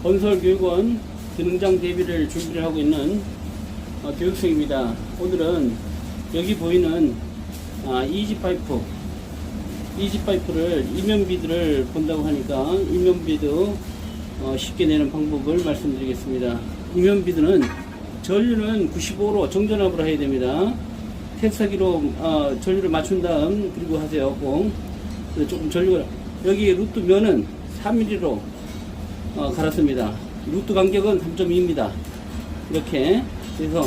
건설교육원 기능장 대비를 준비를 하고 있는 어, 교육생입니다. 오늘은 여기 보이는 아, 이지 파이프, 이지 파이프를 이면비드를 본다고 하니까 이면비드 어, 쉽게 내는 방법을 말씀드리겠습니다. 이면비드는 전류는 95로 정전압으로 해야 됩니다. 탭사기로 어, 전류를 맞춘 다음 그리고 하세요. 꼭. 조금 전류가 여기 루트 면은 3mm로 어, 갈았습니다. 루트 간격은 3.2입니다. 이렇게 그래서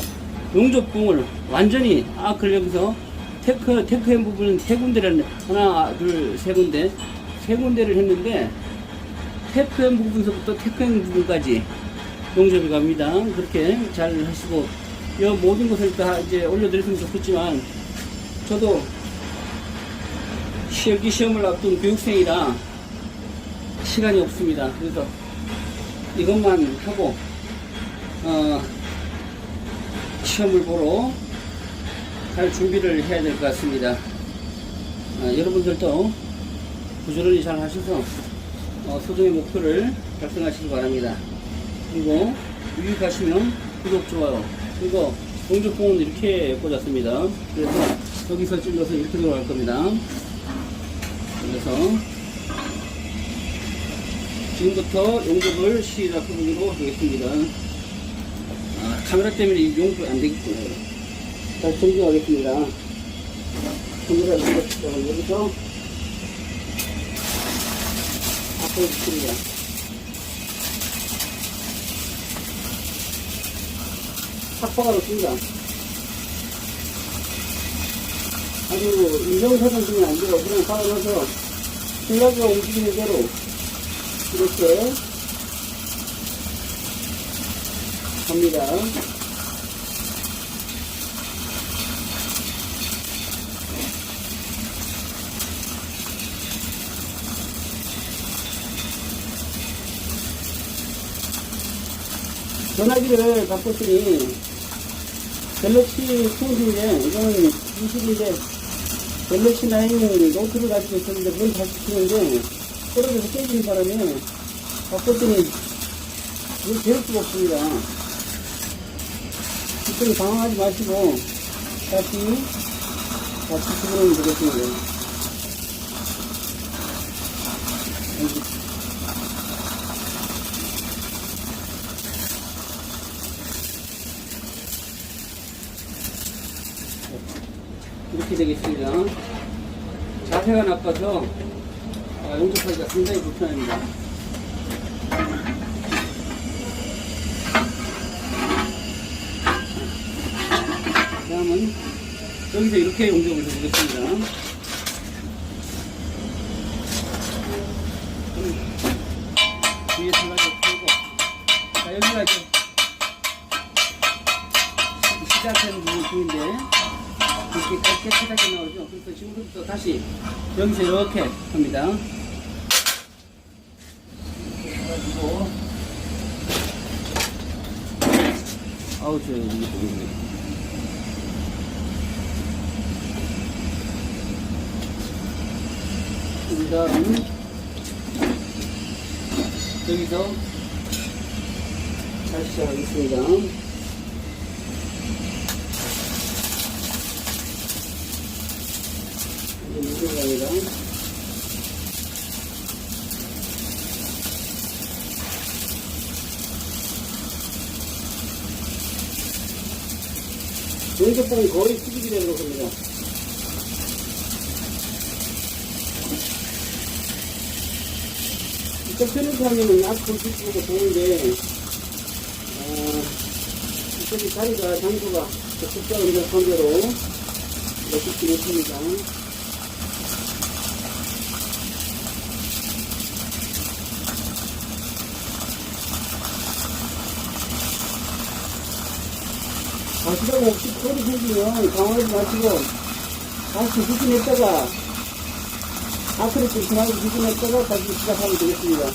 용접봉을 완전히 아크를 여기서 테크 테크햄 부분은 세 군데를 하나 둘 세 군데 세 군데를 했는데 테크햄 부분서부터 테크햄 부분까지 용접이 갑니다. 그렇게 잘 하시고 이 모든 것을 다 이제 올려드렸으면 좋겠지만 저도 실기 시험을 앞둔 교육생이라 시간이 없습니다. 그래서 이것만 하고 어, 시험을 보러 갈 준비를 해야 될 것 같습니다. 아, 여러분들도 부지런히 잘 하셔서 어, 소정의 목표를 달성하시기 바랍니다. 그리고 유익하시면 구독, 좋아요 그리고 용접봉은 이렇게 꽂았습니다. 그래서 여기서 찔러서 이렇게 들어갈 겁니다. 그래서 지금부터 용접을 시작해보도록 하겠습니다. 아, 카메라 때문에 이 용접이 안 되겠구나. 다시 정지하겠습니다. 카메라 여기서 앞으로 붙입니다. 삭바가 높습니다. 아주 인정사정 중에 안 돼요. 그냥 박아놔서 생각이 움직이는 대로 이렇게 갑니다. 전화기를 바꿨더니 갤럭시 20인데 이거는 20인데 갤럭시 9 노트를 가지고 있었는데 그걸 다시 치는데 떨어져서 깨지는 바람에 바꿨더니 이걸 배울 수가 없습니다. 이쪽에 당황하지 마시고 다시 다시 집어넣으면 되겠습니다. 이렇게 되겠습니다. 자세가 나빠서 아, 용접하기가 상당히 불편합니다. 다음은 여기서 이렇게 용접을 해보겠습니다. 뒤에 들어가서 풀고 자 여기가 이제 시작하는 부분인데 이렇게 깨끗하게 나오죠. 그래서 지금부터 다시 여기서 이렇게 합니다. 이렇게 해가지고 저 이게 보이네. 그 다음 여기서 다시 시작하겠습니다. 이제 무슨갑니다 용접봉이 거의 겁니다. 이쪽 편에서 하면은 앞으로 뒤쪽으로 보는데, 어, 이쪽이 다리가, 장소가 이제 반대로 넣기 못합니다. 다시가 혹시 소리 생기면 당황하지 마시고 다시 후진했다가 앞으로 좀 지나고 후진했다가 다시 시작하면 되겠습니다.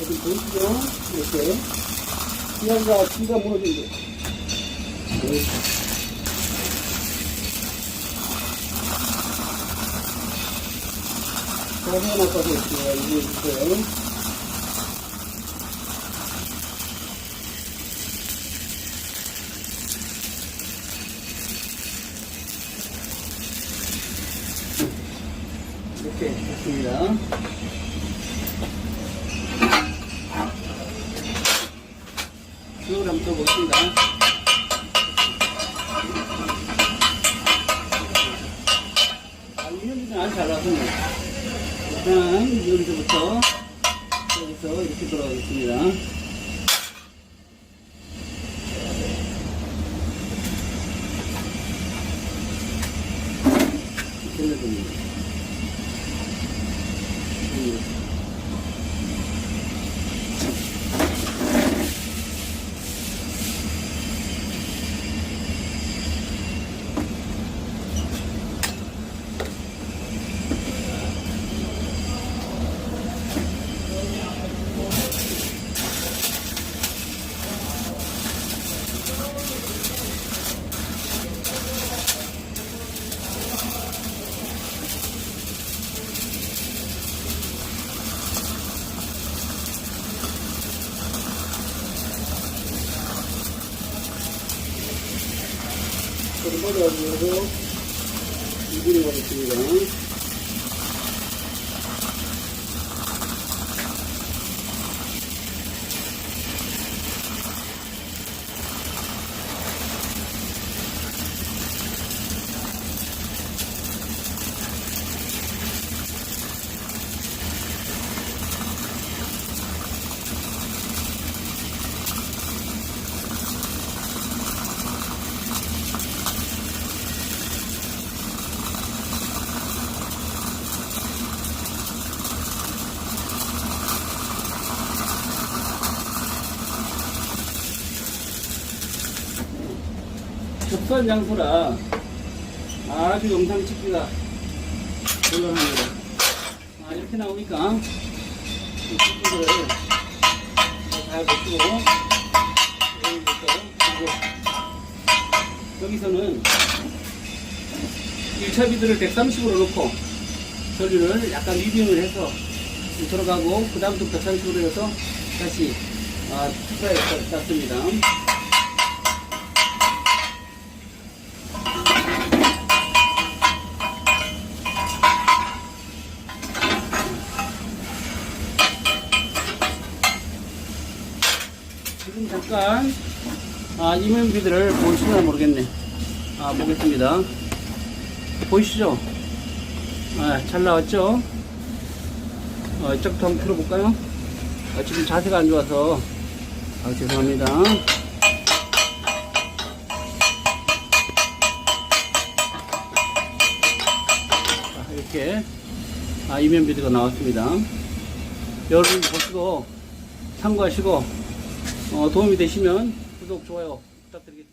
여기 보이시죠? 이렇게 기아가 뒤가 무너진 거. 네. 낚아서 제가 이거 있어요. 이렇게 됐습니다. 이걸 한번 더 먹습니다. 알루미늄이 아주 잘 나왔습니다. 일단 여기서부터 여기서 이렇게. 돌려줍니다. 음. 그걸 뻗어가지고 이분이 버렸습니다. 접선 장소라 아주 영상 찍기가 곤란합니다. 아, 이렇게 나오니까 이 부분을 잘 보시고 여기부터 그리고 여기서는 1차 비드를 130으로 놓고 전류를 약간 리딩을 해서 들어가고 그 다음부터 130으로 해서 다시 아, 투사에 땄습니다. 지금 잠깐 아, 이면비들을 보시나 모르겠네. 아, 보겠습니다. 보이시죠? 아, 잘 나왔죠? 어, 이쪽부터 한번 틀어볼까요? 아, 지금 자세가 안 좋아서 아, 죄송합니다. 자, 이렇게 아, 이면비드가 나왔습니다. 여러분 보시고 참고하시고 어, 도움이 되시면 구독, 좋아요 Tottenham.